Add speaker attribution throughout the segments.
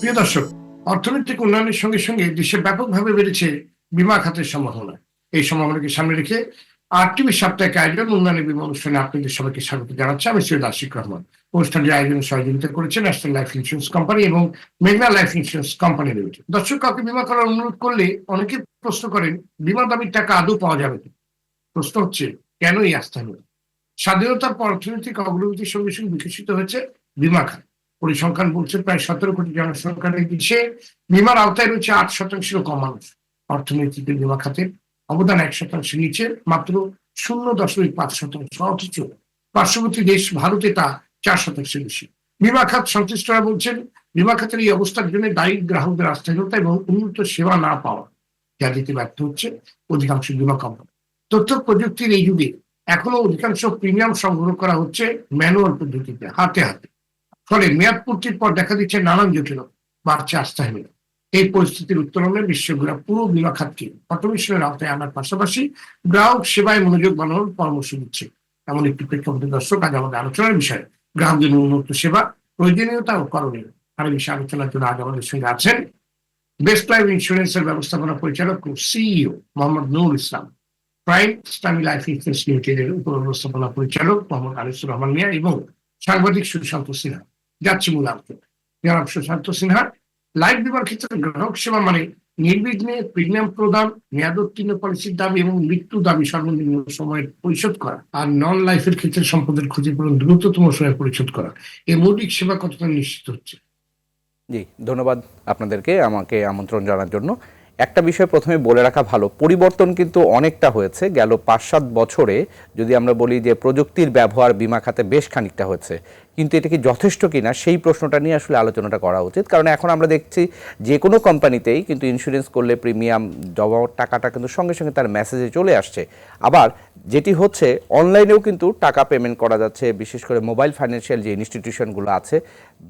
Speaker 1: প্রিয় দর্শক অর্থনৈতিক উন্নয়নের সঙ্গে সঙ্গে দেশে ব্যাপকভাবে বেড়েছে বিমা খাতের সম্ভাবনা এই সম্ভাবনাকে সামনে রেখে আরটিভি সাপ্তাহিক আয়োজন উন্নয়নের বিমা অনুষ্ঠানে আপনাদের সবাইকে স্বাগত জানাচ্ছি আমি সৈয়দ আশিক রহমান অনুষ্ঠানটি আয়োজন সহযোগিতা করেছে ন্যাশনাল লাইফ ইন্স্যুরেন্স কোম্পানি এবং মেঘনা লাইফ ইন্স্যুরেন্স কোম্পানি রয়েছে দর্শক কাউকে বিমা করার অনুরোধ করলে অনেকে প্রশ্ন করেন বিমা দাবির টাকা আদৌ পাওয়া যাবে প্রশ্ন হচ্ছে কেন এই আস্থা স্বাধীনতার পর অর্থনৈতিক অগ্রগতির সঙ্গে সঙ্গে বিকশিত হয়েছে বিমা খাত পরিসংখ্যান বলছে প্রায় সতেরো কোটি জনসংখ্যার দিচ্ছে বিমার আওতায় রয়েছে আট শতাংশ কম মানুষ অর্থনীতিতে বিমা খাতের অবদান এক শতাংশ নিচে মাত্র শূন্য দশমিক পাঁচ শতাংশ অথচ পার্শ্ববর্তী দেশ ভারতে তা চার শতাংশ বেশি বিমা খাত সংশ্লিষ্টরা বলছেন বিমা খাতের এই অবস্থার জন্য দায়ী গ্রাহকদের আস্থাহীনতা এবং উন্নত সেবা না পাওয়া যা দিতে ব্যর্থ হচ্ছে অধিকাংশ বিমা কোম্পানি তথ্য প্রযুক্তির এই যুগে এখনো অধিকাংশ প্রিমিয়াম সংগ্রহ করা হচ্ছে ম্যানুয়াল পদ্ধতিতে হাতে হাতে ফলে মেয়াদপূর্তির পর দেখা দিচ্ছে নানান জটিল বাড়ছে আস্থাহীনতা এই পরিস্থিতির উত্তরণে বিশ্বগুলা পুরো বিমা খাতকে অটোমিশনের আওতায় আনার পাশাপাশি গ্রাহক সেবায় মনোযোগ বানানোর পরামর্শ দিচ্ছে এমন একটি প্রেক্ষাপটে দর্শক আজ আমাদের আলোচনার বিষয়ে গ্রাহকদের উন্নত সেবা প্রয়োজনীয়তা ও করণীয় আর এই বিষয়ে আলোচনার জন্য আজ আমাদের সঙ্গে আছেন বেস্ট লাইফ ইন্স্যুরেন্সের ব্যবস্থাপনা পরিচালক ও সিইও মোহাম্মদ নুরুল ইসলাম প্রাইম স্টামি লাইফ ইন্স্যুরেন্স লিমিটেডের উপ ব্যবস্থাপনা পরিচালক মোহাম্মদ আনিসুর রহমান মিয়া এবং সাংবাদিক সুশান্ত সিনহা যাচ্ছি মূল আলোচনা জনাব সুশান্ত সিনহা লাইফ দেওয়ার ক্ষেত্রে গ্রাহক সেবা মানে নির্বিঘ্নে প্রিমিয়াম প্রদান মেয়াদোত্তীর্ণ পলিসির দাবি এবং মৃত্যু দাবি সর্বনিম্ন সময়ের পরিশোধ করা আর নন লাইফের ক্ষেত্রে সম্পদের ক্ষতিপূরণ দ্রুততম সময়ে পরিশোধ করা এই মৌলিক সেবা কতটা নিশ্চিত হচ্ছে
Speaker 2: জি ধন্যবাদ আপনাদেরকে আমাকে আমন্ত্রণ জানার জন্য একটা বিষয় প্রথমে বলে রাখা ভালো পরিবর্তন কিন্তু অনেকটা হয়েছে গেল পাঁচ সাত বছরে যদি আমরা বলি যে প্রযুক্তির ব্যবহার বিমা খাতে বেশ খানিকটা হয়েছে কিন্তু এটা কি যথেষ্ট কিনা সেই প্রশ্নটা নিয়ে আসলে আলোচনাটা করা উচিত কারণ এখন আমরা দেখছি যে কোনো কোম্পানিতেই কিন্তু ইন্স্যুরেন্স করলে প্রিমিয়াম জমা টাকাটা কিন্তু সঙ্গে সঙ্গে তার মেসেজে চলে আসছে আবার যেটি হচ্ছে অনলাইনেও কিন্তু টাকা পেমেন্ট করা যাচ্ছে বিশেষ করে মোবাইল ফাইন্যান্সিয়াল যে ইনস্টিটিউশনগুলো আছে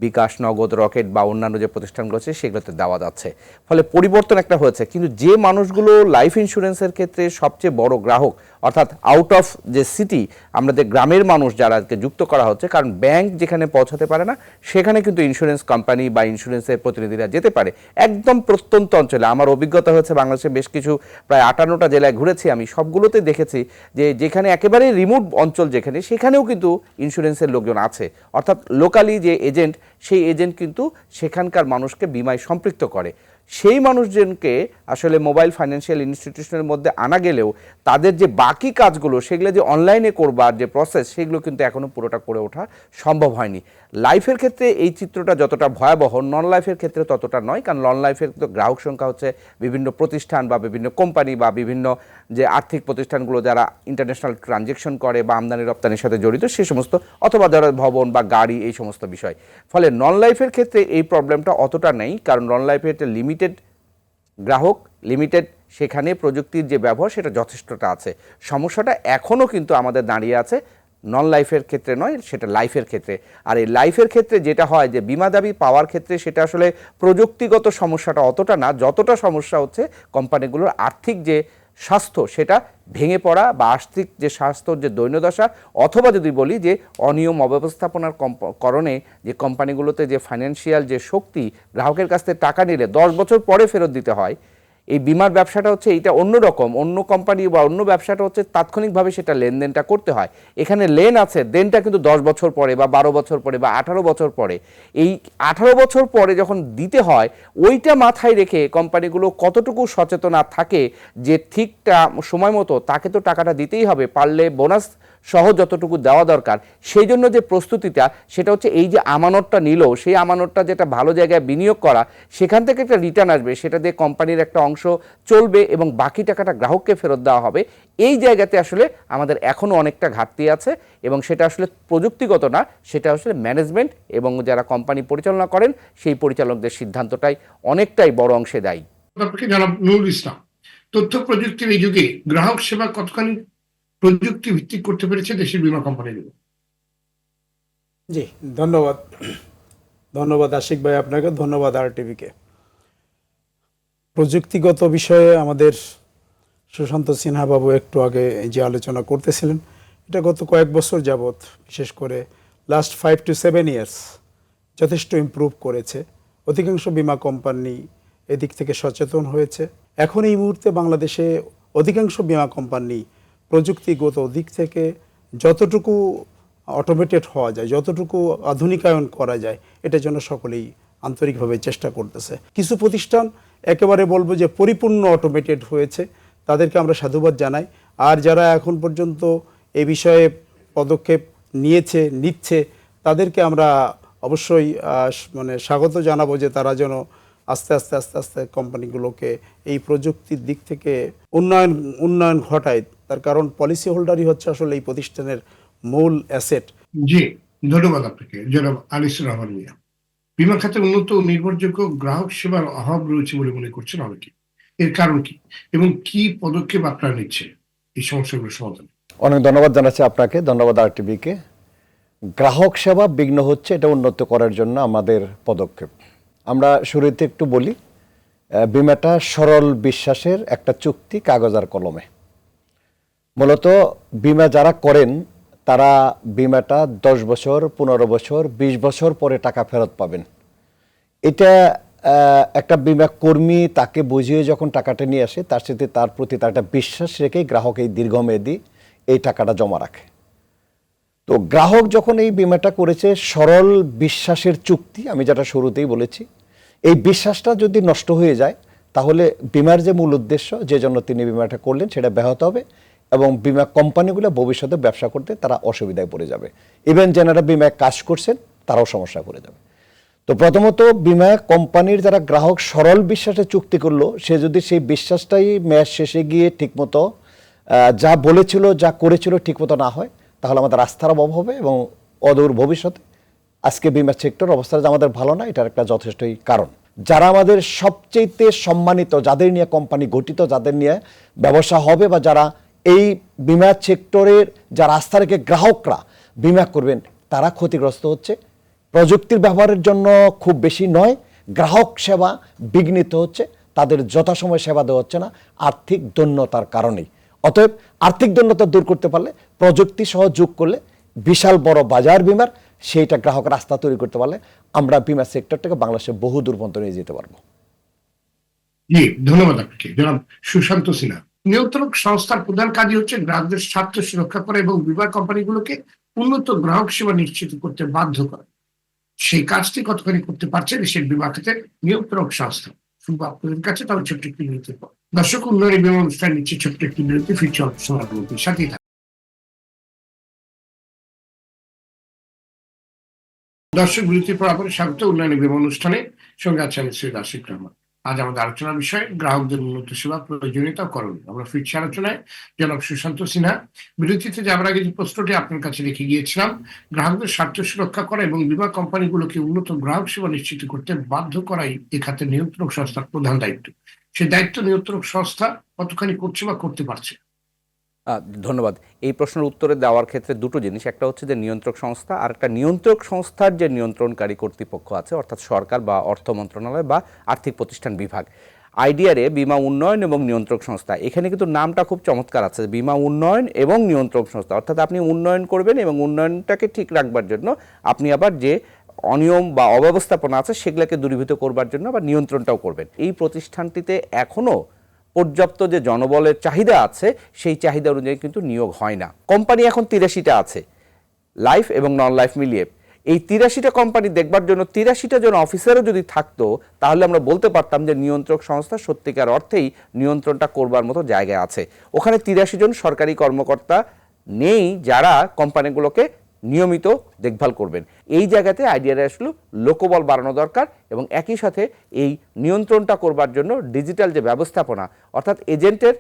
Speaker 2: বিকাশ নগদ রকেট বা অন্যান্য যে প্রতিষ্ঠানগুলো আছে সেগুলোতে দেওয়া যাচ্ছে ফলে পরিবর্তন একটা হয়েছে কিন্তু যে মানুষগুলো লাইফ ইন্স্যুরেন্সের ক্ষেত্রে সবচেয়ে বড় গ্রাহক অর্থাৎ আউট অফ যে সিটি আমাদের গ্রামের মানুষ যারা আজকে যুক্ত করা হচ্ছে কারণ ব্যাংক যেখানে পৌঁছাতে পারে না সেখানে কিন্তু ইন্স্যুরেন্স কোম্পানি বা ইন্স্যুরেন্সের প্রতিনিধিরা যেতে পারে একদম প্রত্যন্ত অঞ্চলে আমার অভিজ্ঞতা হয়েছে বাংলাদেশে বেশ কিছু প্রায় আটান্নটা জেলায় ঘুরেছি আমি সবগুলোতে দেখেছি যে যেখানে একেবারে রিমোট অঞ্চল যেখানে সেখানেও কিন্তু ইন্স্যুরেন্সের লোকজন আছে অর্থাৎ লোকালি যে এজেন্ট সেই এজেন্ট কিন্তু সেখানকার মানুষকে বিমায় সম্পৃক্ত করে সেই মানুষজনকে আসলে মোবাইল ফাইন্যান্সিয়াল ইনস্টিটিউশনের মধ্যে আনা গেলেও তাদের যে বাকি কাজগুলো সেগুলো যে অনলাইনে করবার যে প্রসেস সেগুলো কিন্তু এখনও পুরোটা করে ওঠা সম্ভব হয়নি লাইফের ক্ষেত্রে এই চিত্রটা যতটা ভয়াবহ নন লাইফের ক্ষেত্রে ততটা নয় কারণ নন লাইফের তো গ্রাহক সংখ্যা হচ্ছে বিভিন্ন প্রতিষ্ঠান বা বিভিন্ন কোম্পানি বা বিভিন্ন যে আর্থিক প্রতিষ্ঠানগুলো যারা ইন্টারন্যাশনাল ট্রানজেকশন করে বা আমদানি রপ্তানির সাথে জড়িত সে সমস্ত অথবা যারা ভবন বা গাড়ি এই সমস্ত বিষয় ফলে নন লাইফের ক্ষেত্রে এই প্রবলেমটা অতটা নেই কারণ নন লাইফের একটা লিমিট লিমিটেড গ্রাহক লিমিটেড সেখানে প্রযুক্তির যে ব্যবহার সেটা যথেষ্টটা আছে সমস্যাটা এখনও কিন্তু আমাদের দাঁড়িয়ে আছে নন লাইফের ক্ষেত্রে নয় সেটা লাইফের ক্ষেত্রে আর এই লাইফের ক্ষেত্রে যেটা হয় যে বিমা দাবি পাওয়ার ক্ষেত্রে সেটা আসলে প্রযুক্তিগত সমস্যাটা অতটা না যতটা সমস্যা হচ্ছে কোম্পানিগুলোর আর্থিক যে স্বাস্থ্য সেটা ভেঙে পড়া বা আর্থিক যে স্বাস্থ্যর যে দৈন্যদশা অথবা যদি বলি যে অনিয়ম অব্যবস্থাপনার করণে যে কোম্পানিগুলোতে যে ফাইন্যান্সিয়াল যে শক্তি গ্রাহকের কাছ থেকে টাকা নিলে দশ বছর পরে ফেরত দিতে হয় এই বিমার ব্যবসাটা হচ্ছে এটা অন্য রকম অন্য কোম্পানি বা অন্য ব্যবসাটা হচ্ছে তাৎক্ষণিকভাবে সেটা লেনদেনটা করতে হয় এখানে লেন আছে দেনটা কিন্তু দশ বছর পরে বা বারো বছর পরে বা আঠারো বছর পরে এই আঠারো বছর পরে যখন দিতে হয় ওইটা মাথায় রেখে কোম্পানিগুলো কতটুকু আর থাকে যে ঠিকটা সময় মতো তাকে তো টাকাটা দিতেই হবে পারলে বোনাস সহ যতটুকু দেওয়া দরকার সেই জন্য যে প্রস্তুতিটা সেটা হচ্ছে এই যে আমানতটা নিল সেই আমানতটা যেটা ভালো জায়গায় বিনিয়োগ করা সেখান থেকে একটা রিটার্ন আসবে সেটা দিয়ে কোম্পানির একটা অংশ চলবে এবং বাকি টাকাটা গ্রাহককে ফেরত দেওয়া হবে এই জায়গাতে আসলে আমাদের এখনও অনেকটা ঘাটতি আছে এবং সেটা আসলে প্রযুক্তিগত না সেটা আসলে ম্যানেজমেন্ট এবং যারা কোম্পানি পরিচালনা করেন সেই পরিচালকদের সিদ্ধান্তটাই অনেকটাই বড় অংশে দায়ী
Speaker 1: জনাব তথ্য প্রযুক্তির এই যুগে গ্রাহক সেবা কতখানি প্রযুক্তি ভিত্তিক করতে পেরেছে দেশের বিমা কোম্পানিগুলো
Speaker 3: জি ধন্যবাদ ধন্যবাদ আশিক ভাই আপনাকে ধন্যবাদ আর টিভিকে প্রযুক্তিগত বিষয়ে আমাদের সুশান্ত সিনহা বাবু একটু আগে যে আলোচনা করতেছিলেন এটা গত কয়েক বছর যাবৎ বিশেষ করে last five to seven years যথেষ্ট ইম্প্রুভ করেছে অধিকাংশ বিমা কোম্পানি এদিক থেকে সচেতন হয়েছে এখন এই মুহূর্তে বাংলাদেশে অধিকাংশ বিমা কোম্পানি প্রযুক্তিগত দিক থেকে যতটুকু অটোমেটেড হওয়া যায় যতটুকু আধুনিকায়ন করা যায় এটার জন্য সকলেই আন্তরিকভাবে চেষ্টা করতেছে কিছু প্রতিষ্ঠান একেবারে বলবো যে পরিপূর্ণ অটোমেটেড হয়েছে তাদেরকে আমরা সাধুবাদ জানাই আর যারা এখন পর্যন্ত এ বিষয়ে পদক্ষেপ নিয়েছে নিচ্ছে তাদেরকে আমরা অবশ্যই মানে স্বাগত জানাবো যে তারা যেন আস্তে আস্তে আস্তে আস্তে কোম্পানিগুলোকে এই প্রযুক্তির দিক থেকে উন্নয়ন উন্নয়ন ঘটায় তার কারণ পলিসি হোল্ডারই হচ্ছে আসলে এই প্রতিষ্ঠানের মূল অ্যাসেট
Speaker 1: জি ধন্যবাদ আপনাকে জনাব আলিস রহমান মিয়া বিমা খাতে উন্নত নির্ভরযোগ্য গ্রাহক সেবার অভাব রয়েছে বলে মনে করছেন অনেকে এর কারণ কি এবং কি পদক্ষেপ আপনারা নিচ্ছে এই সমস্যাগুলো সমাধান
Speaker 4: অনেক ধন্যবাদ জানাচ্ছি আপনাকে ধন্যবাদ আর কে গ্রাহক সেবা বিঘ্ন হচ্ছে এটা উন্নত করার জন্য আমাদের পদক্ষেপ আমরা শুরুতে একটু বলি বিমাটা সরল বিশ্বাসের একটা চুক্তি কাগজ আর কলমে মূলত বিমা যারা করেন তারা বিমাটা দশ বছর পনেরো বছর ২০ বছর পরে টাকা ফেরত পাবেন এটা একটা বিমা কর্মী তাকে বুঝিয়ে যখন টাকাটা নিয়ে আসে তার সাথে তার প্রতি তার একটা বিশ্বাস রেখে গ্রাহক এই দীর্ঘমেয়াদী এই টাকাটা জমা রাখে তো গ্রাহক যখন এই বিমাটা করেছে সরল বিশ্বাসের চুক্তি আমি যেটা শুরুতেই বলেছি এই বিশ্বাসটা যদি নষ্ট হয়ে যায় তাহলে বিমার যে মূল উদ্দেশ্য যে জন্য তিনি বিমাটা করলেন সেটা ব্যাহত হবে এবং বিমা কোম্পানিগুলো ভবিষ্যতে ব্যবসা করতে তারা অসুবিধায় পড়ে যাবে ইভেন যারা বিমায় কাজ করছেন তারাও সমস্যা করে যাবে তো প্রথমত বিমা কোম্পানির যারা গ্রাহক সরল বিশ্বাসে চুক্তি করলো সে যদি সেই বিশ্বাসটাই ম্যাচ শেষে গিয়ে ঠিকমতো যা বলেছিল যা করেছিল ঠিকমতো না হয় তাহলে আমাদের আস্থার অভাব হবে এবং অদূর ভবিষ্যতে আজকে বিমা সেক্টর অবস্থা আমাদের ভালো না এটার একটা যথেষ্টই কারণ যারা আমাদের সবচেয়েতে সম্মানিত যাদের নিয়ে কোম্পানি গঠিত যাদের নিয়ে ব্যবসা হবে বা যারা এই বিমা সেক্টরের যারা আস্থা রেখে গ্রাহকরা বিমা করবেন তারা ক্ষতিগ্রস্ত হচ্ছে প্রযুক্তির ব্যবহারের জন্য খুব বেশি নয় গ্রাহক সেবা বিঘ্নিত হচ্ছে তাদের যথাসময় সেবা দেওয়া হচ্ছে না আর্থিক দৈন্যতার কারণেই অতএব আর্থিক দৈন্যতা দূর করতে পারলে প্রযুক্তি সহ যোগ করলে বিশাল বড় বাজার বিমার সেইটা গ্রাহক রাস্তা তৈরি করতে পারলে আমরা বিমা সেক্টরটাকে বাংলাদেশে বহু দুর্বন্ত নিয়ে যেতে পারবো
Speaker 1: জি ধন্যবাদ আপনাকে জনাব সুশান্ত সিনহা নিয়ন্ত্রক সংস্থার প্রধান কাজই হচ্ছে গ্রাহকদের স্বার্থ সুরক্ষা করা এবং বিমা কোম্পানিগুলোকে উন্নত গ্রাহক সেবা নিশ্চিত করতে বাধ্য করা সেই কাজটি কতখানি করতে পারছে দেশের বিমা খাতের নিয়ন্ত্রক সংস্থা শুনবো আপনাদের কাছে তাহলে ছোট্ট একটি বিরতির পর দর্শক উন্নয়ন বিমা অনুষ্ঠান নিচ্ছে ছোট্ট একটি বিরতি ফিরছে অল্প সময়ের মধ্যে দর্শক বিরতির পর আবার স্বাগত উন্নয়ন বিমা অনুষ্ঠানে সঙ্গে আছেন শ্রী দাসিক রহমান আজ আমাদের আলোচনার বিষয় গ্রাহকদের উন্নত সেবা প্রয়োজনীয়তা করণ আমরা ফিরছি আলোচনায় জনক সুশান্ত সিনহা বিরতিতে যে আগে যে প্রশ্নটি আপনার কাছে রেখে গিয়েছিলাম গ্রাহকদের স্বার্থ সুরক্ষা করা এবং বিমা কোম্পানিগুলোকে উন্নত গ্রাহক সেবা নিশ্চিত করতে বাধ্য করাই এ খাতে নিয়ন্ত্রক সংস্থার প্রধান দায়িত্ব সেই দায়িত্ব নিয়ন্ত্রক সংস্থা কতখানি করছে বা করতে পারছে
Speaker 2: ধন্যবাদ এই প্রশ্নের উত্তরে দেওয়ার ক্ষেত্রে দুটো জিনিস একটা হচ্ছে যে নিয়ন্ত্রক সংস্থা আর একটা নিয়ন্ত্রক সংস্থার যে নিয়ন্ত্রণকারী কর্তৃপক্ষ আছে অর্থাৎ সরকার বা অর্থ মন্ত্রণালয় বা আর্থিক প্রতিষ্ঠান বিভাগ আইডিয়ারে বিমা উন্নয়ন এবং নিয়ন্ত্রক সংস্থা এখানে কিন্তু নামটা খুব চমৎকার আছে বিমা উন্নয়ন এবং নিয়ন্ত্রক সংস্থা অর্থাৎ আপনি উন্নয়ন করবেন এবং উন্নয়নটাকে ঠিক রাখবার জন্য আপনি আবার যে অনিয়ম বা অব্যবস্থাপনা আছে সেগুলোকে দূরীভূত করবার জন্য আবার নিয়ন্ত্রণটাও করবেন এই প্রতিষ্ঠানটিতে এখনও পর্যাপ্ত যে জনবলের চাহিদা আছে সেই চাহিদা অনুযায়ী কিন্তু নিয়োগ হয় না কোম্পানি এখন তিরাশিটা আছে লাইফ এবং নন লাইফ মিলিয়ে এই তিরাশিটা কোম্পানি দেখবার জন্য তিরাশিটা জন অফিসারও যদি থাকতো তাহলে আমরা বলতে পারতাম যে নিয়ন্ত্রক সংস্থা সত্যিকার অর্থেই নিয়ন্ত্রণটা করবার মতো জায়গায় আছে ওখানে তিরাশি জন সরকারি কর্মকর্তা নেই যারা কোম্পানিগুলোকে নিয়মিত দেখভাল করবেন এই জায়গাতে আইডিয়াটা আসলো লোকবল বাড়ানো দরকার এবং একই সাথে এই নিয়ন্ত্রণটা করবার জন্য ডিজিটাল যে ব্যবস্থাপনা অর্থাৎ এজেন্টের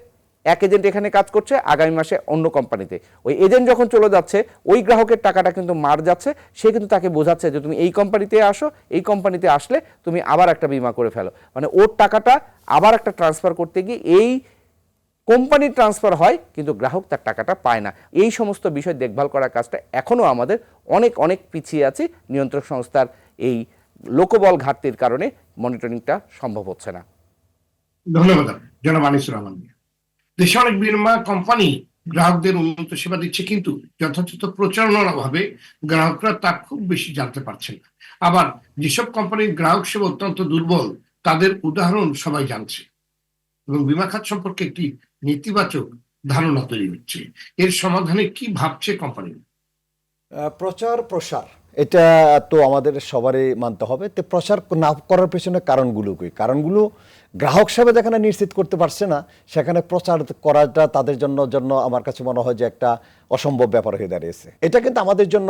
Speaker 2: এক এজেন্ট এখানে কাজ করছে আগামী মাসে অন্য কোম্পানিতে ওই এজেন্ট যখন চলে যাচ্ছে ওই গ্রাহকের টাকাটা কিন্তু মার যাচ্ছে সে কিন্তু তাকে বোঝাচ্ছে যে তুমি এই কোম্পানিতে আসো এই কোম্পানিতে আসলে তুমি আবার একটা বিমা করে ফেলো মানে ওর টাকাটা আবার একটা ট্রান্সফার করতে গিয়ে এই কোম্পানির ট্রান্সফার হয় কিন্তু গ্রাহক তার টাকাটা পায় না এই সমস্ত বিষয় দেখভাল করার কাজটা এখনও আমাদের অনেক অনেক পিছিয়ে আছে নিয়ন্ত্রক সংস্থার এই লোকবল ঘাটতির কারণে মনিটরিংটা সম্ভব হচ্ছে না
Speaker 1: ধন্যবাদ জনাব আনিসুর রহমান দেশে অনেক বিনিময় কোম্পানি গ্রাহকদের উন্নত সেবা দিচ্ছে কিন্তু যথাযথ প্রচারণার অভাবে গ্রাহকরা তা খুব বেশি জানতে পারছেন না আবার যেসব কোম্পানির গ্রাহক সেবা অত্যন্ত দুর্বল তাদের উদাহরণ সবাই জানছে এবং বিমা খাত সম্পর্কে একটি নেতিবাচক ধারণা তৈরি হচ্ছে এর সমাধানে কি ভাবছে কোম্পানি
Speaker 2: প্রচার প্রসার এটা তো আমাদের সবারই মানতে হবে তো প্রচার না করার পেছনে কারণগুলো কী কারণগুলো গ্রাহক সেবা যেখানে নিশ্চিত করতে পারছে না সেখানে প্রচার করাটা তাদের জন্য জন্য আমার কাছে মনে হয় যে একটা অসম্ভব ব্যাপার হয়ে দাঁড়িয়েছে এটা কিন্তু আমাদের জন্য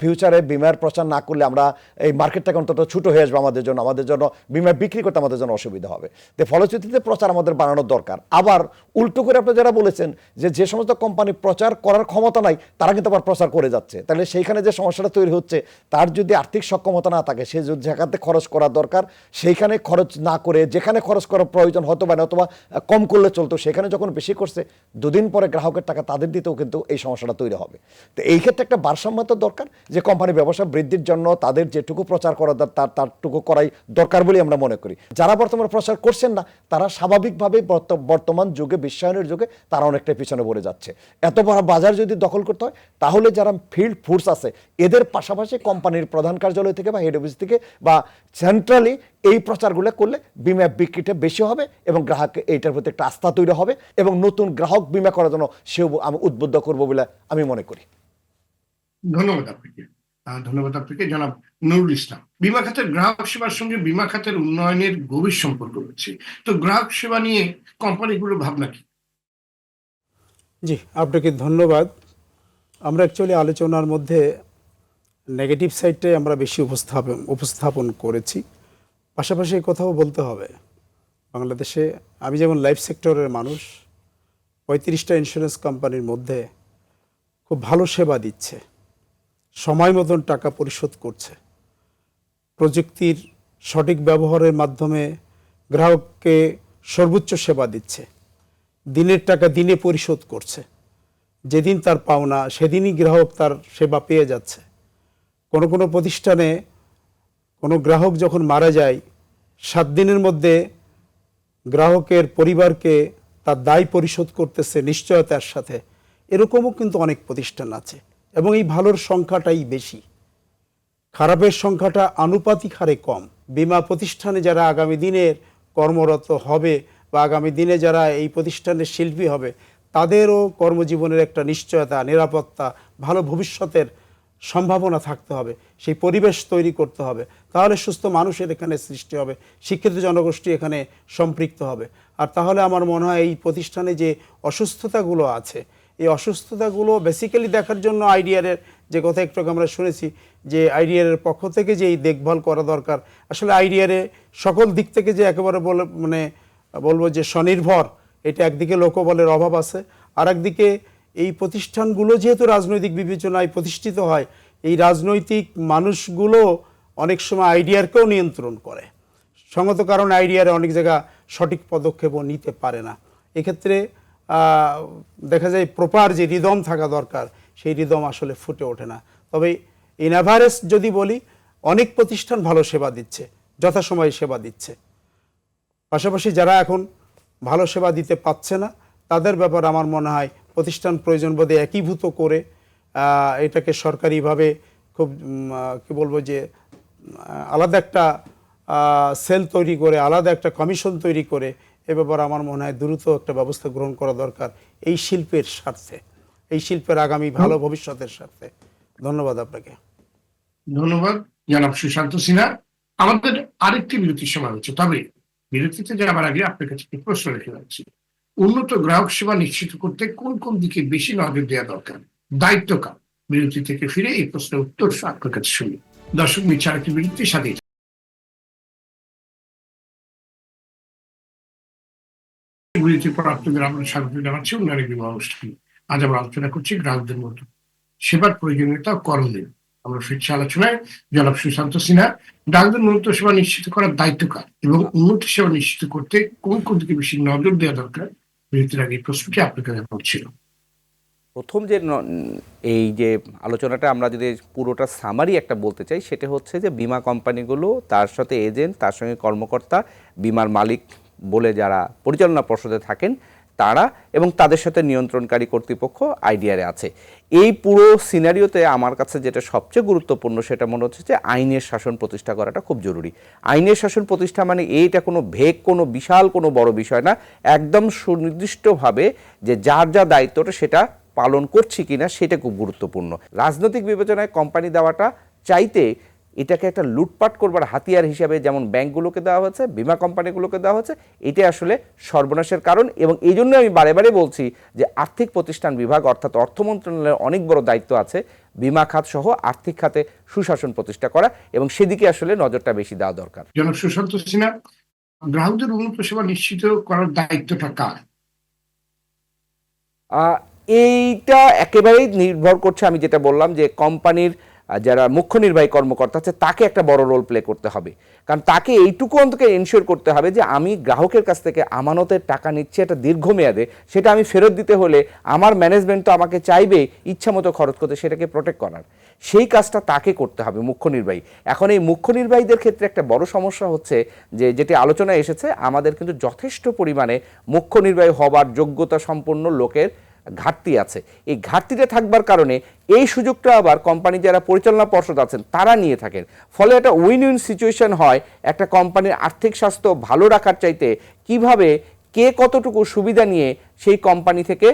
Speaker 2: ফিউচারে বিমার প্রচার না করলে আমরা এই মার্কেটটাকে অন্তত ছোট হয়ে আসবে আমাদের জন্য আমাদের জন্য বিমা বিক্রি করতে আমাদের জন্য অসুবিধা হবে তো ফলশ্রুতিতে প্রচার আমাদের বানানোর দরকার আবার উল্টো করে আপনি যারা বলেছেন যে যে সমস্ত কোম্পানি প্রচার করার ক্ষমতা নাই তারা কিন্তু আবার প্রচার করে যাচ্ছে তাহলে সেইখানে যে সমস্যাটা তৈরি হচ্ছে তার যদি আর্থিক সক্ষমতা না থাকে সে যদি যেখানে খরচ করা দরকার সেইখানে খরচ না করে যেখানে খরচ করার প্রয়োজন হতো বা না অথবা কম করলে চলতো সেখানে যখন বেশি করছে দুদিন পরে গ্রাহকের টাকা তাদের দিতেও কিন্তু এই সমস্যাটা তৈরি হবে তো এই ক্ষেত্রে একটা ভারসাম্যতা দরকার যে কোম্পানি ব্যবসা বৃদ্ধির জন্য তাদের যেটুকু প্রচার করা তার তারটুকু করাই দরকার বলে আমরা মনে করি যারা বর্তমানে প্রচার করছেন না তারা স্বাভাবিকভাবে বর্তমান যুগে বিশ্বায়নের যুগে তারা অনেকটা পিছনে পড়ে যাচ্ছে এত বড় বাজার যদি দখল করতে হয় তাহলে যারা ফিল্ড ফোর্স আছে এদের পাশাপাশি কোম্পানির প্রধান কার্যালয় থেকে বা হেড অফিস থেকে বা সেন্ট্রালি এই প্রচারগুলো করলে বিমা বিক্রি বিক্রিটা বেশি হবে এবং গ্রাহক এইটার প্রতি একটা আস্থা তৈরি হবে এবং নতুন গ্রাহক বিমা করার জন্য সেও আমি উদ্বুদ্ধ করবো বলে আমি মনে করি
Speaker 1: ধন্যবাদ আপনাকে ধন্যবাদ আপনাকে জনাব নুরুল ইসলাম বিমা খাতের গ্রাহক সেবার সঙ্গে বিমা খাতের উন্নয়নের গভীর সম্পর্ক রয়েছে তো গ্রাহক সেবা নিয়ে কোম্পানিগুলো ভাবনা কি
Speaker 3: জি আপনাকে ধন্যবাদ আমরা অ্যাকচুয়ালি আলোচনার মধ্যে নেগেটিভ সাইডটাই আমরা বেশি উপস্থাপন উপস্থাপন করেছি পাশাপাশি কথাও বলতে হবে বাংলাদেশে আমি যেমন লাইফ সেক্টরের মানুষ পঁয়ত্রিশটা ইন্স্যুরেন্স কোম্পানির মধ্যে খুব ভালো সেবা দিচ্ছে সময় মতন টাকা পরিশোধ করছে প্রযুক্তির সঠিক ব্যবহারের মাধ্যমে গ্রাহককে সর্বোচ্চ সেবা দিচ্ছে দিনের টাকা দিনে পরিশোধ করছে যেদিন তার পাওনা সেদিনই গ্রাহক তার সেবা পেয়ে যাচ্ছে কোনো কোনো প্রতিষ্ঠানে কোনো গ্রাহক যখন মারা যায় সাত দিনের মধ্যে গ্রাহকের পরিবারকে তার দায় পরিশোধ করতেছে নিশ্চয়তার সাথে এরকমও কিন্তু অনেক প্রতিষ্ঠান আছে এবং এই ভালোর সংখ্যাটাই বেশি খারাপের সংখ্যাটা আনুপাতিক হারে কম বিমা প্রতিষ্ঠানে যারা আগামী দিনের কর্মরত হবে বা আগামী দিনে যারা এই প্রতিষ্ঠানের শিল্পী হবে তাদেরও কর্মজীবনের একটা নিশ্চয়তা নিরাপত্তা ভালো ভবিষ্যতের সম্ভাবনা থাকতে হবে সেই পরিবেশ তৈরি করতে হবে তাহলে সুস্থ মানুষের এখানে সৃষ্টি হবে শিক্ষিত জনগোষ্ঠী এখানে সম্পৃক্ত হবে আর তাহলে আমার মনে হয় এই প্রতিষ্ঠানে যে অসুস্থতাগুলো আছে এই অসুস্থতাগুলো বেসিক্যালি দেখার জন্য আইডিয়ারের যে কথা একটু আমরা শুনেছি যে আইডিয়ারের পক্ষ থেকে যে এই দেখভাল করা দরকার আসলে আইডিয়ারে সকল দিক থেকে যে একেবারে বলে মানে বলবো যে স্বনির্ভর এটা একদিকে লোকবলের অভাব আছে আর একদিকে এই প্রতিষ্ঠানগুলো যেহেতু রাজনৈতিক বিবেচনায় প্রতিষ্ঠিত হয় এই রাজনৈতিক মানুষগুলো অনেক সময় আইডিয়ারকেও নিয়ন্ত্রণ করে সঙ্গত কারণ আইডিয়ার অনেক জায়গা সঠিক পদক্ষেপও নিতে পারে না এক্ষেত্রে দেখা যায় প্রপার যে রিদম থাকা দরকার সেই রিদম আসলে ফুটে ওঠে না তবে ইন অ্যাভারেজ যদি বলি অনেক প্রতিষ্ঠান ভালো সেবা দিচ্ছে যথাসময়ে সেবা দিচ্ছে পাশাপাশি যারা এখন ভালো সেবা দিতে পাচ্ছে না তাদের ব্যাপার আমার মনে হয় প্রতিষ্ঠান প্রয়োজন বোধে একীভূত করে এটাকে সরকারিভাবে খুব কি বলবো যে আলাদা একটা সেল তৈরি করে আলাদা একটা কমিশন তৈরি করে এ ব্যাপারে আমার মনে হয় দ্রুত একটা ব্যবস্থা গ্রহণ করা দরকার এই শিল্পের স্বার্থে এই শিল্পের আগামী ভালো ভবিষ্যতের স্বার্থে ধন্যবাদ আপনাকে
Speaker 1: ধন্যবাদ জানাব সুশান্ত সিনহা আমাদের আরেকটি বিরতির সময় হচ্ছে তবে বিরতিতে যাবার আগে আপনার কাছে একটি প্রশ্ন রেখে যাচ্ছি উন্নত গ্রাহক সেবা নিশ্চিত করতে কোন কোন দিকে বেশি নজর দেওয়া দরকার দায়িত্ব কার বিরতি থেকে ফিরে এই প্রশ্নের উত্তর আপনার কাছে শুনি দর্শক মিছার একটি বিরতির সাথে বিরতি পর আপনাদের আমরা স্বাগত জানাচ্ছি উন্নয়নের বিবাহ অনুষ্ঠানে আজ আমরা আলোচনা করছি গ্রাহকদের মতো সেবার প্রয়োজনীয়তা করণীয় আমরা ফিরছি আলোচনায় জনাব সুশান্ত সিনহা গ্রাহকদের মূলত সেবা নিশ্চিত করার দায়িত্ব কার এবং উন্নত সেবা নিশ্চিত করতে কোন কোন দিকে বেশি নজর দেওয়া দরকার প্রথম
Speaker 2: যে এই যে আলোচনাটা আমরা যদি পুরোটা সামারি একটা বলতে চাই সেটা হচ্ছে যে বিমা কোম্পানিগুলো তার সাথে এজেন্ট তার সঙ্গে কর্মকর্তা বিমার মালিক বলে যারা পরিচালনা পর্ষদে থাকেন তারা এবং তাদের সাথে নিয়ন্ত্রণকারী কর্তৃপক্ষ আইডিয়ারে আছে এই পুরো সিনারিওতে আমার কাছে যেটা সবচেয়ে গুরুত্বপূর্ণ সেটা মনে হচ্ছে যে আইনের শাসন প্রতিষ্ঠা করাটা খুব জরুরি আইনের শাসন প্রতিষ্ঠা মানে এইটা কোনো ভেগ কোনো বিশাল কোনো বড় বিষয় না একদম সুনির্দিষ্টভাবে যে যার যা দায়িত্বটা সেটা পালন করছি কিনা সেটা খুব গুরুত্বপূর্ণ রাজনৈতিক বিবেচনায় কোম্পানি দেওয়াটা চাইতে এটাকে একটা লুটপাট করবার হাতিয়ার হিসাবে যেমন ব্যাংকগুলোকে দেওয়া হয়েছে বিমা কোম্পানিগুলোকে দেওয়া হয়েছে এটা আসলে সর্বনাশের কারণ এবং এই জন্য আমি বারে বারে বলছি যে আর্থিক প্রতিষ্ঠান বিভাগ অর্থাৎ অর্থ মন্ত্রণালয়ের অনেক বড় দায়িত্ব আছে বিমা খাত সহ আর্থিক খাতে সুশাসন প্রতিষ্ঠা করা এবং সেদিকে আসলে নজরটা বেশি দেওয়া দরকার
Speaker 1: জনক সুশান্ত সিনহা গ্রাহকদের উন্নত সেবা নিশ্চিত করার দায়িত্বটা কার
Speaker 2: এইটা একেবারেই নির্ভর করছে আমি যেটা বললাম যে কোম্পানির যারা মুখ্য নির্বাহী কর্মকর্তা আছে তাকে একটা বড় রোল প্লে করতে হবে কারণ তাকে এইটুকু অন্তকে ইনশিওর করতে হবে যে আমি গ্রাহকের কাছ থেকে আমানতের টাকা নিচ্ছি এটা দীর্ঘমেয়াদে সেটা আমি ফেরত দিতে হলে আমার ম্যানেজমেন্ট তো আমাকে চাইবে ইচ্ছা মতো খরচ করতে সেটাকে প্রোটেক্ট করার সেই কাজটা তাকে করতে হবে মুখ্য নির্বাহী এখন এই মুখ্য নির্বাহীদের ক্ষেত্রে একটা বড় সমস্যা হচ্ছে যে যেটি আলোচনায় এসেছে আমাদের কিন্তু যথেষ্ট পরিমাণে মুখ্য নির্বাহী হবার যোগ্যতা সম্পন্ন লোকের ঘাটতি আছে এই ঘাটতিতে থাকবার কারণে এই সুযোগটা আবার কোম্পানি যারা পরিচালনা পর্ষদ আছেন তারা নিয়ে থাকেন ফলে একটা উইন উইন সিচুয়েশন হয় একটা কোম্পানির আর্থিক স্বাস্থ্য ভালো রাখার চাইতে কিভাবে কে কতটুকু সুবিধা নিয়ে সেই কোম্পানি থেকে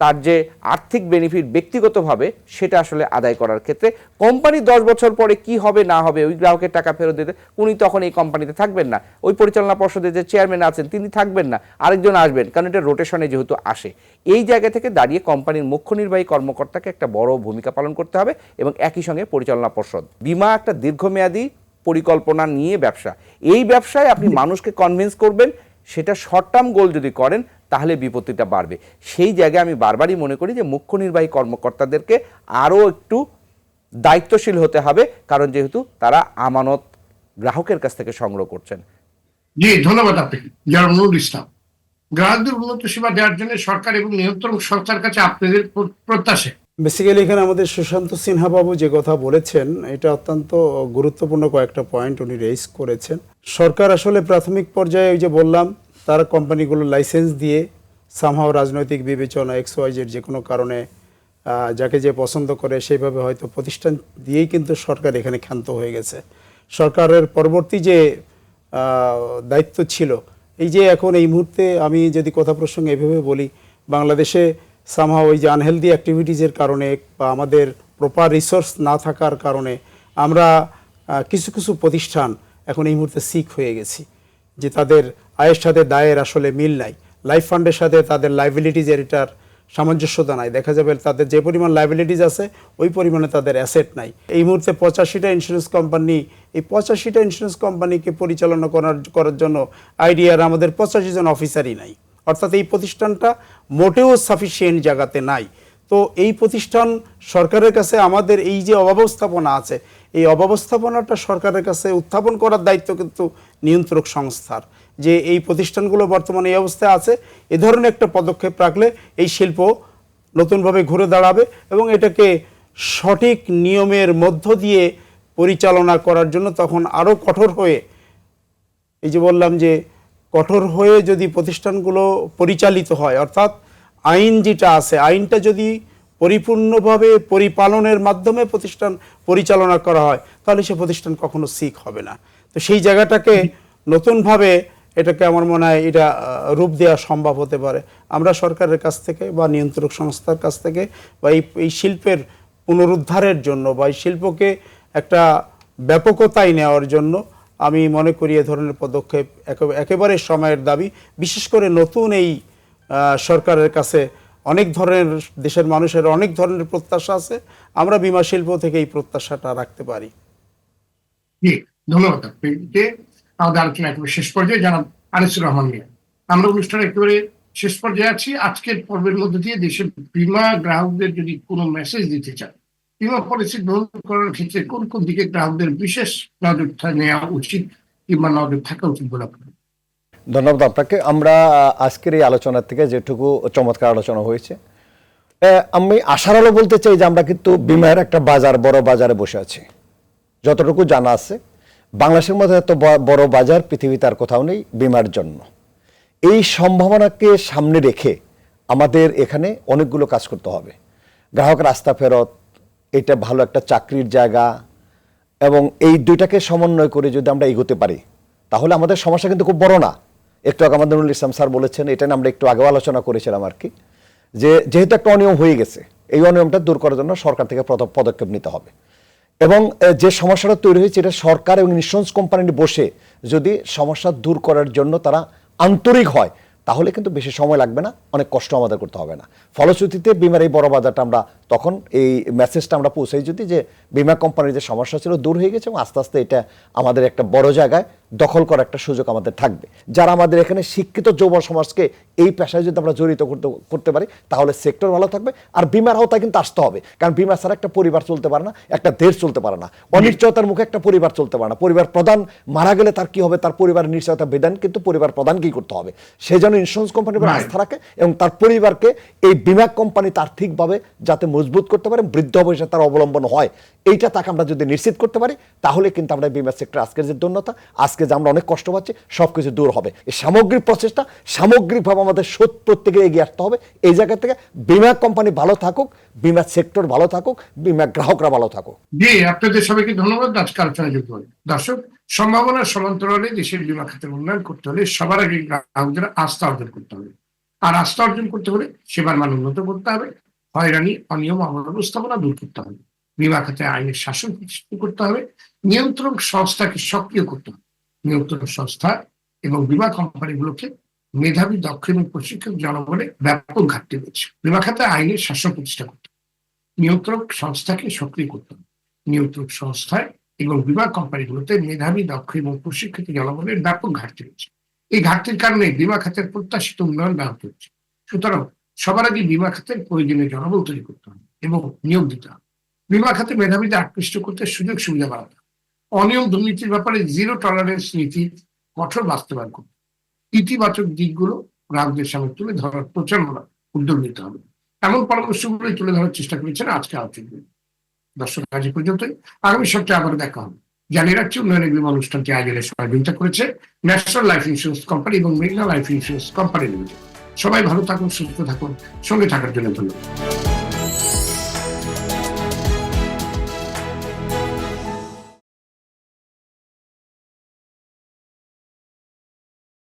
Speaker 2: তার যে আর্থিক বেনিফিট ব্যক্তিগতভাবে সেটা আসলে আদায় করার ক্ষেত্রে কোম্পানি দশ বছর পরে কি হবে না হবে ওই গ্রাহকের টাকা ফেরত দিতে উনি তখন এই কোম্পানিতে থাকবেন না ওই পরিচালনা পর্ষদের যে চেয়ারম্যান আছেন তিনি থাকবেন না আরেকজন আসবেন কারণ এটা রোটেশনে যেহেতু আসে এই জায়গা থেকে দাঁড়িয়ে কোম্পানির মুখ্য নির্বাহী কর্মকর্তাকে একটা বড় ভূমিকা পালন করতে হবে এবং একই সঙ্গে পরিচালনা পর্ষদ বিমা একটা দীর্ঘমেয়াদী পরিকল্পনা নিয়ে ব্যবসা এই ব্যবসায় আপনি মানুষকে কনভিন্স করবেন সেটা শর্ট টার্ম গোল যদি করেন তাহলে বিপত্তিটা বাড়বে সেই জায়গায় আমি বারবারই মনে করি যে মুখ্য নির্বাহী কর্মকর্তাদেরকে আরও একটু দায়িত্বশীল হতে হবে কারণ যেহেতু তারা আমানত গ্রাহকের কাছ থেকে সংগ্রহ করছেন
Speaker 1: জি ধন্যবাদ আপনাকে জারামুল ইসলাম গ্রাহকদের উন্নত সেবা দেওয়ার জন্য সরকার এবং নিয়ন্ত্রণ সরকার কাছে আপনাদের প্রত্যাশে
Speaker 3: বেসিক্যালি এখানে আমাদের সুশান্ত সিনহা বাবু যে কথা বলেছেন এটা অত্যন্ত গুরুত্বপূর্ণ কয়েকটা পয়েন্ট উনি রেজ করেছেন সরকার আসলে প্রাথমিক পর্যায়ে ওই যে বললাম তারা কোম্পানিগুলো লাইসেন্স দিয়ে সামহাও রাজনৈতিক বিবেচনা এক্স ওয়াইজের যে কোনো কারণে যাকে যে পছন্দ করে সেইভাবে হয়তো প্রতিষ্ঠান দিয়েই কিন্তু সরকার এখানে ক্ষান্ত হয়ে গেছে সরকারের পরবর্তী যে দায়িত্ব ছিল এই যে এখন এই মুহূর্তে আমি যদি কথা প্রসঙ্গে এভাবে বলি বাংলাদেশে সামহাও ওই যে আনহেলদি অ্যাক্টিভিটিজের কারণে বা আমাদের প্রপার রিসোর্স না থাকার কারণে আমরা কিছু কিছু প্রতিষ্ঠান এখন এই মুহূর্তে সিক হয়ে গেছি যে তাদের আয়ের সাথে দায়ের আসলে মিল নাই লাইফ ফান্ডের সাথে তাদের লাইবিলিটিজ এরিটার সামঞ্জস্যতা নাই দেখা যাবে তাদের যে পরিমাণ লাইবিলিটিজ আছে ওই পরিমাণে তাদের অ্যাসেট নাই এই মুহূর্তে পঁচাশিটা ইন্স্যুরেন্স কোম্পানি এই পঁচাশিটা ইন্স্যুরেন্স কোম্পানিকে পরিচালনা করার করার জন্য আইডিয়ার আমাদের পঁচাশি জন অফিসারই নাই অর্থাৎ এই প্রতিষ্ঠানটা মোটেও সাফিসিয়েন্ট জায়গাতে নাই তো এই প্রতিষ্ঠান সরকারের কাছে আমাদের এই যে অব্যবস্থাপনা আছে এই অব্যবস্থাপনাটা সরকারের কাছে উত্থাপন করার দায়িত্ব কিন্তু নিয়ন্ত্রক সংস্থার যে এই প্রতিষ্ঠানগুলো বর্তমানে এই অবস্থায় আছে এ ধরনের একটা পদক্ষেপ রাখলে এই শিল্প নতুনভাবে ঘুরে দাঁড়াবে এবং এটাকে সঠিক নিয়মের মধ্য দিয়ে পরিচালনা করার জন্য তখন আরও কঠোর হয়ে এই যে বললাম যে কঠোর হয়ে যদি প্রতিষ্ঠানগুলো পরিচালিত হয় অর্থাৎ আইন যেটা আছে আইনটা যদি পরিপূর্ণভাবে পরিপালনের মাধ্যমে প্রতিষ্ঠান পরিচালনা করা হয় তাহলে সে প্রতিষ্ঠান কখনো শিখ হবে না তো সেই জায়গাটাকে নতুনভাবে এটাকে আমার মনে হয় এটা রূপ দেওয়া সম্ভব হতে পারে আমরা সরকারের কাছ থেকে বা নিয়ন্ত্রক সংস্থার কাছ থেকে বা এই এই শিল্পের পুনরুদ্ধারের জন্য বা এই শিল্পকে একটা ব্যাপকতায় নেওয়ার জন্য আমি মনে করি এ ধরনের পদক্ষেপ একেবারে সময়ের দাবি বিশেষ করে নতুন এই সরকারের কাছে অনেক ধরনের দেশের মানুষের অনেক ধরনের প্রত্যাশা আছে আমরা বিমা শিল্প থেকে এই প্রত্যাশাটা রাখতে পারি
Speaker 1: ধন্যবাদ আমাদের আলোচনা একেবারে শেষ পর্যায়ে জানাব আনিসুর রহমান মিয়া আমরা অনুষ্ঠানে একেবারে শেষ পর্যায়ে আছি আজকের পর্বের মধ্যে দিয়ে দেশের বিমা গ্রাহকদের যদি কোনো মেসেজ দিতে চান বিমা পলিসি গ্রহণ করার ক্ষেত্রে কোন কোন দিকে গ্রাহকদের বিশেষ নজর নেওয়া উচিত কিংবা নজর থাকা উচিত বলে আপনার
Speaker 2: ধন্যবাদ আপনাকে আমরা আজকের এই আলোচনার থেকে যেটুকু চমৎকার আলোচনা হয়েছে আমি আশার আলো বলতে চাই যে আমরা কিন্তু বিমায়ের একটা বাজার বড় বাজারে বসে আছি যতটুকু জানা আছে বাংলাদেশের মতো এত বড় বাজার পৃথিবীতে আর কোথাও নেই বিমার জন্য এই সম্ভাবনাকে সামনে রেখে আমাদের এখানে অনেকগুলো কাজ করতে হবে গ্রাহক রাস্তা ফেরত এটা ভালো একটা চাকরির জায়গা এবং এই দুইটাকে সমন্বয় করে যদি আমরা এগোতে পারি তাহলে আমাদের সমস্যা কিন্তু খুব বড় না একটু আগে আমাদের ইসলাম স্যার বলেছেন এটা আমরা একটু আগেও আলোচনা করেছিলাম আর কি যে যেহেতু একটা অনিয়ম হয়ে গেছে এই অনিয়মটা দূর করার জন্য সরকার থেকে পদক্ষেপ নিতে হবে এবং যে সমস্যাটা তৈরি হয়েছে এটা সরকার এবং ইন্স্যুরেন্স কোম্পানিতে বসে যদি সমস্যা দূর করার জন্য তারা আন্তরিক হয় তাহলে কিন্তু বেশি সময় লাগবে না অনেক কষ্ট আমাদের করতে হবে না ফলশ্রুতিতে বিমার এই বড় বাজারটা আমরা তখন এই মেসেজটা আমরা পৌঁছাই যদি যে বিমা কোম্পানির যে সমস্যা ছিল দূর হয়ে গেছে এবং আস্তে আস্তে এটা আমাদের একটা বড় জায়গায় দখল করার একটা সুযোগ আমাদের থাকবে যারা আমাদের এখানে শিক্ষিত যুব সমাজকে এই পেশায় যদি আমরা জড়িত করতে করতে পারি তাহলে সেক্টর ভালো থাকবে আর বিমার আওতায় কিন্তু আসতে হবে কারণ বিমা ছাড়া একটা পরিবার চলতে পারে না একটা দেশ চলতে পারে না অনিশ্চয়তার মুখে একটা পরিবার চলতে পারে না পরিবার প্রধান মারা গেলে তার কি হবে তার পরিবারের নিশ্চয়তা বিধান কিন্তু পরিবার কি করতে হবে সেই জন্য ইন্স্যুরেন্স কোম্পানির উপর আস্থা রাখে এবং তার পরিবারকে এই বিমা কোম্পানি তার ঠিকভাবে যাতে মজবুত করতে পারে বৃদ্ধ বয়সে তার অবলম্বন হয় এইটা তাকে আমরা যদি নিশ্চিত করতে পারি তাহলে কিন্তু আমরা বিমা সেক্টর আজকের যে দৈন্যতা আজকে যে আমরা অনেক কষ্ট পাচ্ছি সব কিছু দূর হবে এই সামগ্রিক প্রচেষ্টা সামগ্রিকভাবে আমাদের সোধ প্রত্যেকে এগিয়ে আসতে হবে এই জায়গা থেকে বিমা কোম্পানি ভালো থাকুক বিমা সেক্টর ভালো থাকুক বিমা গ্রাহকরা ভালো থাকুক
Speaker 1: জি আপনাদের সবাইকে ধন্যবাদ আজকে আলোচনা যুক্ত দর্শক সম্ভাবনার সমান্তরালে দেশের বিমা খাতের উন্নয়ন করতে হলে সবার আগে গ্রাহকদের আস্থা অর্জন করতে হবে আর আস্থা অর্জন করতে হলে সেবার মান উন্নত করতে হবে হয়রানি অনিয়ম অব্যবস্থাপনা দূর করতে হবে বিমা খাতে আইনের শাসন প্রতিষ্ঠিত করতে হবে নিয়ন্ত্রণ সংস্থাকে সক্রিয় করতে হবে নিয়ন্ত্রণ সংস্থা এবং বিমা কোম্পানিগুলোকে মেধাবী দক্ষ এবং প্রশিক্ষক জনগণের ব্যাপক ঘাটতি রয়েছে বিমা খাতে আইনের শাসন প্রতিষ্ঠা করতে হবে নিয়ন্ত্রক সংস্থাকে সক্রিয় করতে হবে নিয়ন্ত্রক সংস্থায় এবং বিমা কোম্পানিগুলোতে মেধাবী দক্ষ এবং প্রশিক্ষিত জনগণের ব্যাপক ঘাটতি রয়েছে এই ঘাটতির কারণে বিমা খাতের প্রত্যাশিত উন্নয়ন ব্যাহত হচ্ছে সুতরাং সবার আগে বিমা খাতে প্রয়োজনীয় জনবল তৈরি করতে হবে এবং নিয়োগ দিতে হবে বিমা খাতে মেধাবীদের আকৃষ্ট করতে সুযোগ সুবিধা বাড়াতে অনিয়ম দুর্নীতির ব্যাপারে জিরো টলারেন্স নীতি কঠোর বাস্তবায়ন করতে ইতিবাচক দিকগুলো গ্রাহকদের সামনে তুলে ধরার প্রচারণা উদ্যোগ নিতে হবে এমন পরামর্শগুলোই তুলে ধরার চেষ্টা করেছেন আজকে আলোচক দর্শক আজ পর্যন্তই আগামী সপ্তাহে আবার দেখা হবে জানিয়ে রাখছি উন্নয়নের বিমা অনুষ্ঠানটি আয়োজনের সহযোগিতা করেছে ন্যাশনাল লাইফ ইন্স্যুরেন্স কোম্পানি এবং মেঘনা লাইফ ইন্স্যুরেন্স কোম্পানি লিমিটেড সবাই ভালো থাকুন সুস্থ থাকুন সঙ্গে থাকার জন্য ধন্যবাদ